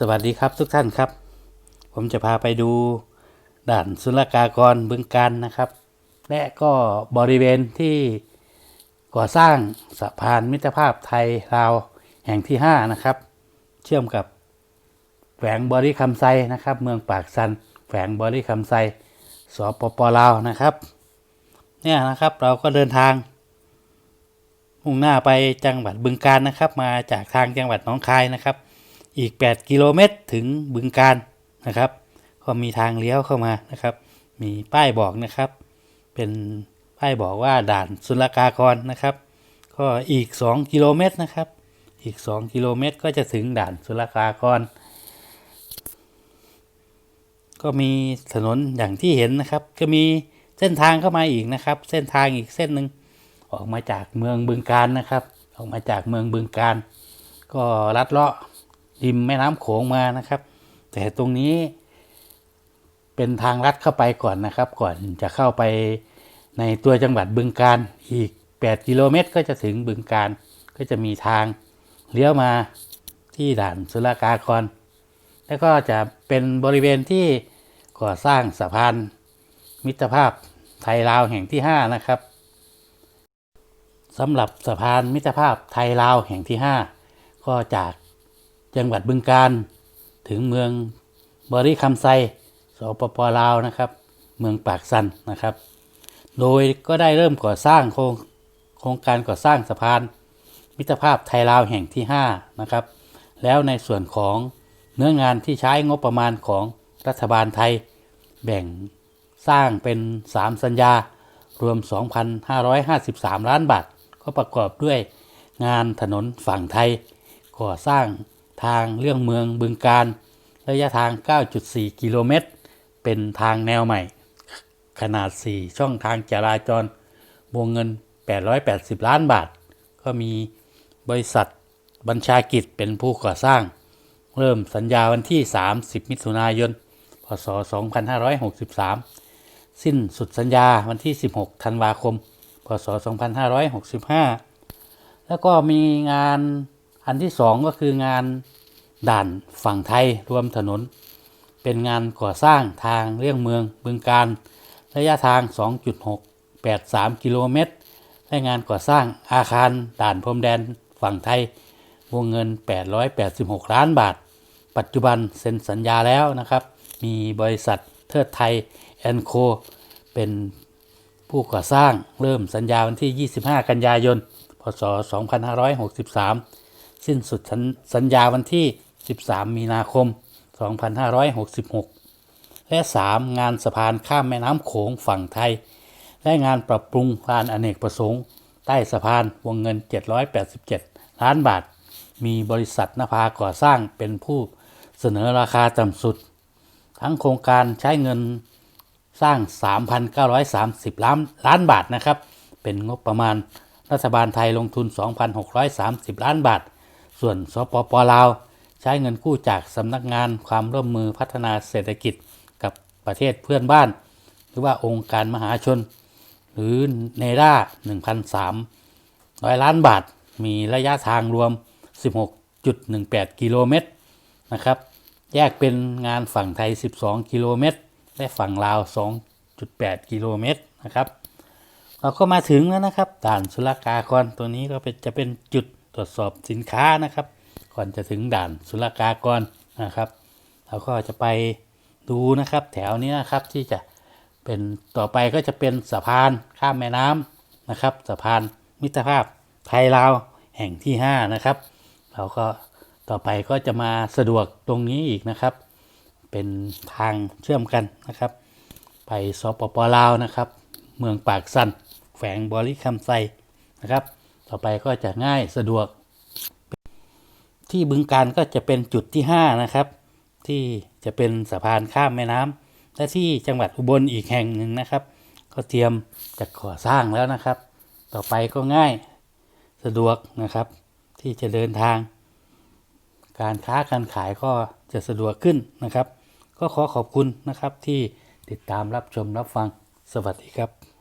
สวัสดีครับทุกท่านครับ ผมจะพาไปดูด่านศุลกากรบึงการนะครับ และก็บริเวณที่ก่อสร้างสะพานมิตรภาพไทยลาวแห่งที่ 5 นะครับ เชื่อมกับแขวงบริคำไซนะครับ เมืองปากซันแขวงบริคำไซสปปลาวนะครับ เนี่ยนะครับเราก็เดินทางมุ่งหน้าไปจังหวัดบึงการนะครับ มาจากทางจังหวัดหนองคายนะครับ อีก 8 กิโลเมตรถึงบึงการนะครับ ก็มีทางเลี้ยวเข้ามานะครับ มีป้ายบอกนะครับ เป็นป้ายบอกว่าด่านศุลกากรนะครับ ก็อีก 2 กิโลเมตรนะครับ อีก 2 กิโลเมตรก็จะถึงด่านศุลกากร ก็มีถนนอย่างที่เห็นนะครับ ก็มีเส้นทางเข้ามาอีกนะครับ เส้นทางอีกเส้นหนึ่งออกมาจากเมืองบึงการนะครับ ออกมาจากเมืองบึงการ ก็ลัดเลาะ ริมแม่น้ำโขงมานะครับ แต่ตรงนี้เป็นทางลัดเข้าไปก่อนนะครับ ก่อนจะเข้าไปในตัวจังหวัดบึงการอีก 8 กิโลเมตรก็จะถึงบึงการก็จะมีทางเลี้ยวมาที่ด่านศุลกากรแล้วก็จะเป็นบริเวณที่ก่อสร้างสะพานมิตรภาพไทยลาวแห่งที่ 5 นะครับสำหรับสะพานมิตรภาพไทยลาวแห่งที่ 5 ก็จาก จังหวัดบึงการ ถึงเมืองบริคำไซสปปลาวนะครับ เมืองปากสันนะครับ โดยก็ได้เริ่มก่อสร้างโครงโครงการก่อสร้างสะพาน มิตรภาพไทยลาวแห่งที่5นะครับ แล้วในส่วนของเนื้องานที่ใช้งบประมาณของรัฐบาลไทย แบ่งสร้างเป็น 3 สัญญารวม 2,553 ล้านบาท ก็ประกอบด้วยงานถนนฝั่งไทย ก่อสร้าง ทางเรื่องเมืองบึงการระยะทาง 9.4 กิโลเมตร เป็นทางแนวใหม่ ขนาด 4 ช่องทางจราจร วงเงิน 880 ล้านบาท ก็มีบริษัทบัญชากิจเป็นผู้ก่อสร้าง เริ่มสัญญาวันที่ 30 มิถุนายน พศ 2563 สิ้นสุดสัญญาวันที่ 16 ธันวาคม พศ 2565 แล้วก็มีงาน อันที่สองก็คืองานด่านฝั่งไทยรวมถนน เป็นงานก่อสร้างทางเลี่ยงเมืองบึงการระยะทาง 2.683 กิโลเมตร และงานก่อสร้างอาคารด่านพรมแดนฝั่งไทย วงเงิน 886 ล้านบาท ปัจจุบันเซ็นสัญญาแล้วนะครับ มีบริษัทเทิดไทยแอนโคเป็นผู้ก่อสร้างเริ่มสัญญาวันที่ 25 กันยายน พศ 2563 สิ้นสุดสัญญญาวันที่ 13 มีนาคม 2566 และ 3 งานสะพานข้ามแม่น้ำโขงฝั่งไทย และงานปรับปรุงลานอเนกประสงค์ ใต้สะพานวงเงิน 787 ล้านบาท มีบริษัทนภาก่อสร้างเป็นผู้เสนอราคาต่ำสุด ทั้งโครงการใช้เงินสร้าง 3,930 ล้านล้านบาทนะครับ เป็นงบประมาณรัฐบาลไทยลงทุน 2,630 ล้านบาท ส่วนสปปลาว ใช้เงินกู้จากสำนักงานความร่วมมือพัฒนาเศรษฐกิจกับประเทศเพื่อนบ้าน หรือว่าองค์การมหาชน หรือเนด้า1,300 ล้านบาท มีระยะทางรวม 16.18 กิโลเมตรนะครับแยกเป็นงานฝั่งไทย 12 กิโลเมตร และฝั่งลาว 2.8 กิโลเมตรนะครับ เราก็มาถึงแล้วนะครับด่านศุลกากรตัวนี้ก็เป็นจะเป็นจุด ตรวจสอบสินค้านะครับ ก่อนจะถึงด่านศุลกากรนะครับเราก็จะไปดูนะครับ แถวนี้นะครับที่จะเป็นต่อไปก็จะเป็นสะพานข้ามแม่น้ำนะครับสะพานมิตรภาพไทยลาวแห่งที่ 5 นะครับ เราก็ต่อไปก็จะมาสะดวกตรงนี้อีกนะครับ เป็นทางเชื่อมกันนะครับ ไปสปปลาวนะครับ เมืองปากสันแฝงบริคำไซนะครับ ต่อไปก็จะง่ายสะดวก ที่บึงการก็จะเป็นจุดที่ 5 นะครับ ที่จะเป็นสะพานข้ามแม่น้ำและที่จังหวัดอุบลอีกแห่งหนึ่งนะครับ ก็เตรียมจะก่อสร้างแล้วนะครับ ต่อไปก็ง่ายสะดวกนะครับ ที่จะเดินทาง การค้าการขายก็จะสะดวกขึ้นนะครับ ก็ขอขอบคุณนะครับที่ติดตามรับชมรับฟังสวัสดีครับ